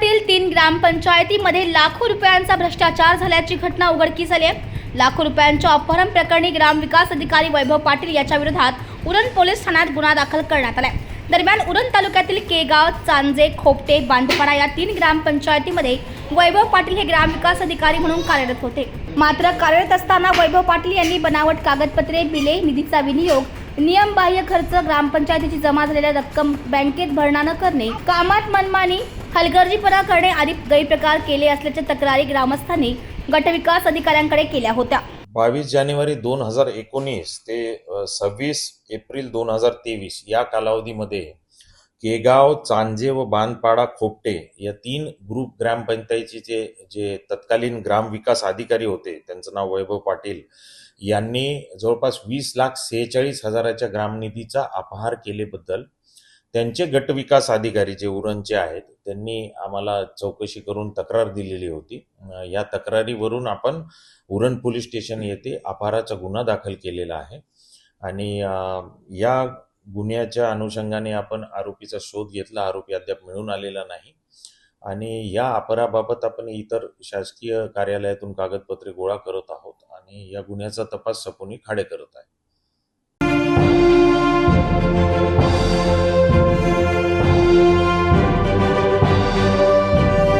तीन ग्रामपंचायतीमध्ये लाखो रुपयांचा भ्रष्टाचार झाल्याची घटना उघडकीस आली आहे. लाखो रुपयांच्या अपहरण प्रकरणी ग्रामविकास अधिकारी वैभव पाटील याच्या विरोधात उरण पोलीस ठाण्यात गुन्हा दाखल करण्यात आलाय. दरम्यान उरण तालुक्यातील केगाव चांजे खोपटे बांधपाडा या तीन ग्रामपंचायतीमध्ये वैभव पाटील हे ग्रामविकास अधिकारी म्हणून कार्यरत होते. मात्र कार्यरत असताना वैभव पाटील यांनी बनावट कागदपत्रे बिले निधीचा विनियोग नियमबाह्य खर्च ग्रामपंचायतीची जमा झालेल्या रक्कम बँकेत भरणा न करणे कामात मनमानी हलगर्जीपणा करणे आदी गैरप्रकार केले असल्याच्या तक्रारी ग्रामस्थांनी गटविकास अधिकाऱ्यांकडे केल्या होत्या. बावीस जानेवारी दोन हजार एकोणीस ते सव्वीस एप्रिल दोन हजार तेवीस या कालावधीमध्ये केगाव चांजे व बांधपाडा खोपटे या तीन ग्रुप ग्रामपंचायतीचे जे तत्कालीन ग्रामविकास अधिकारी होते त्यांचं नाव वैभव पाटील यांनी जवळपास वीस लाख सेहेचाळीस हजाराच्या ग्रामनिधीचा अपहार केलेबद्दल त्यांचे गटविकास अधिकारी जे उरणचे आहेत त्यांनी आम्हाला चौकशी करून तक्रार दिलेली होती. या तक्रारीवरून आपण उरण पोलीस स्टेशन येथे अपहाराचा गुन्हा दाखल केलेला आहे. आणि या गुन्ह्याच्या अनुषंगाने आपण आरोपीचा शोध घेतला. आरोपी अद्याप मिळून आलेला नाही. आणि या अपराबाबत आपण इतर शासकीय कार्यालयातून कागदपत्रे गोळा करत आहोत. आणि या गुन्ह्याचा तपास सपोनी खाडे करत आहे.